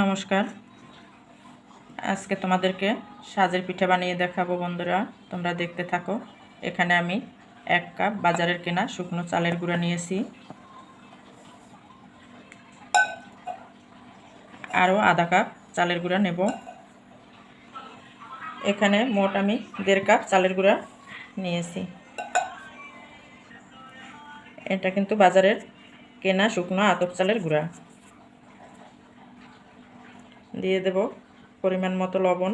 নমস্কার। আজকে তোমাদেরকে সাজের পিঠা বানিয়ে দেখাবো বন্ধুরা, তোমরা দেখতে থাকো। এখানে আমি এক কাপ বাজারের কেনা শুকনো চালের গুঁড়া নিয়েছি। আরও আধা কাপ চালের গুঁড়া নেব। এখানে মোট আমি দেড় কাপ চালের গুঁড়া নিয়েছি। এটা কিন্তু বাজারের কেনা শুকনো আতপ চালের গুঁড়া। দিয়ে দেব পরিমাণ মতো লবণ।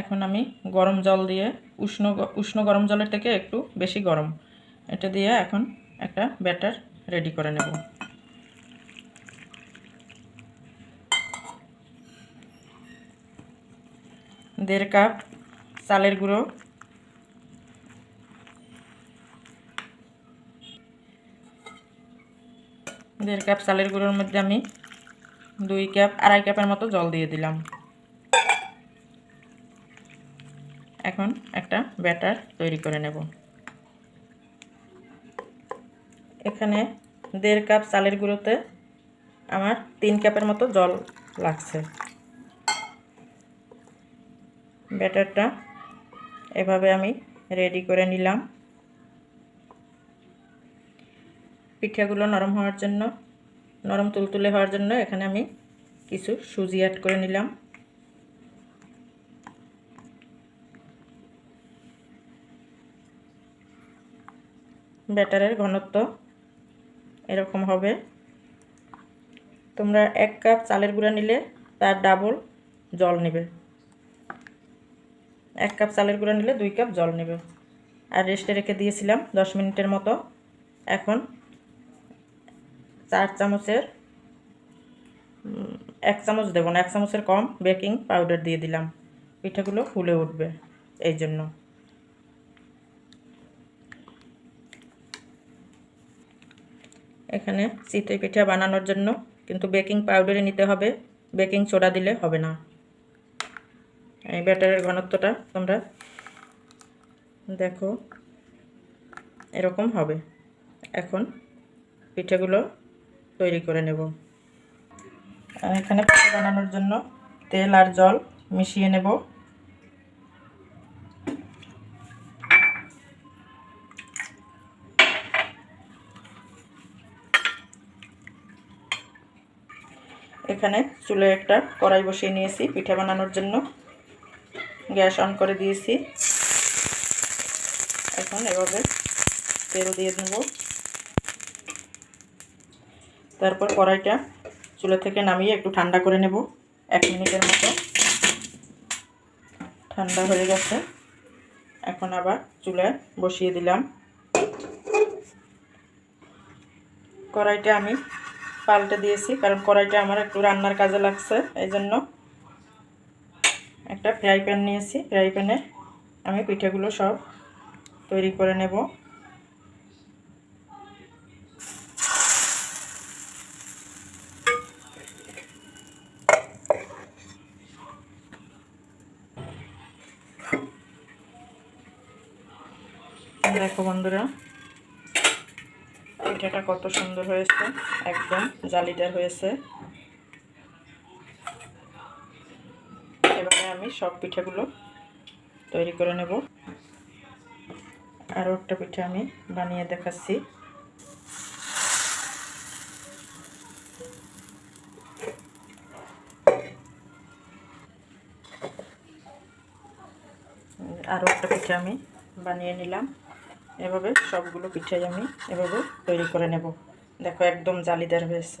এখন আমি গরম জল দিয়ে উষ্ণ উষ্ণ গরম জলের থেকে একটু বেশি গরম। এটা দিয়ে এখন একটা ব্যাটার রেডি করে নেব। দেড় কাপ চালের গুঁড়ো দেড় কাপ চালের গুঁড়োর মধ্যে আমি দুই কাপ, আড়াই কাপের মতো জল দিয়ে দিলাম। এখন একটা ব্যাটার তৈরি করে নেব। এখানে দেড় কাপ চালের গুঁড়োতে আমার তিন কাপের মতো জল লাগছে। ব্যাটারটা এভাবে আমি রেডি করে নিলাম। পিঠাগুলো নরম হওয়ার জন্য, নরম তুলতুলে হওয়ার জন্য এখানে আমি কিছু সুজি অ্যাড করে নিলাম। ব্যাটারের ঘনত্ব এরকম হবে। তোমরা এক কাপ চালের গুঁড়া নিলে তার ডাবল জল নেবে। এক কাপ চালের গুঁড়া নিলে দুই কাপ জল নেবে। আর রেস্টে রেখে দিয়েছিলাম দশ মিনিটের মতো। এখন চার চামচের এক চামচ দেবো না, এক চামচের কম বেকিং পাউডার দিয়ে দিলাম। পিঠাগুলো ফুলে উঠবে এই জন্য। এখানে চিতই পিঠা বানানোর জন্য কিন্তু বেকিং পাউডারই নিতে হবে, বেকিং সোডা দিলে হবে না। এই ব্যাটারের ঘনত্বটা তোমরা দেখো, এরকম হবে। এখন পিঠেগুলো তৈরি করে নেব। এখানে পিঠে বানানোর জন্য তেল আর জল মিশিয়ে নেব। এখানে চুলে একটা কড়াই বসিয়ে নিয়েছি পিঠা বানানোর জন্য। গ্যাস অন করে দিয়েছি। এখন এভাবে তেল দিয়ে নেব তারপর কড়াইটা চুলা থেকে নামিয়ে একটু ঠান্ডা করে নেব। এক মিনিটের মতো। ঠান্ডা হয়ে গেছে। এখন আবার চুলায় বসিয়ে দিলাম। কড়াইটা আমি পাল্টে দিয়েছি, কারণ কড়াইটা আমার একটু রান্নার কাজে লাগছে এই জন্য একটা ফ্রাই প্যান নিয়েছি। ফ্রাই প্যানে আমি পিঠেগুলো সব তৈরি করে নেব। দেখো বন্ধুরা, পিঠাটা কত সুন্দর হয়েছে, একদম জালিদার হয়েছে। এবারে আমি সব পিঠাগুলো তৈরি করে নেব। আরও একটা পিঠা আমি বানিয়ে দেখাচ্ছি। আরও একটা পিঠা আমি বানিয়ে নিলাম। এভাবে সবগুলো পিঠাই আমি এভাবে তৈরি করে নেব। দেখো একদম জালিদার হয়েছে।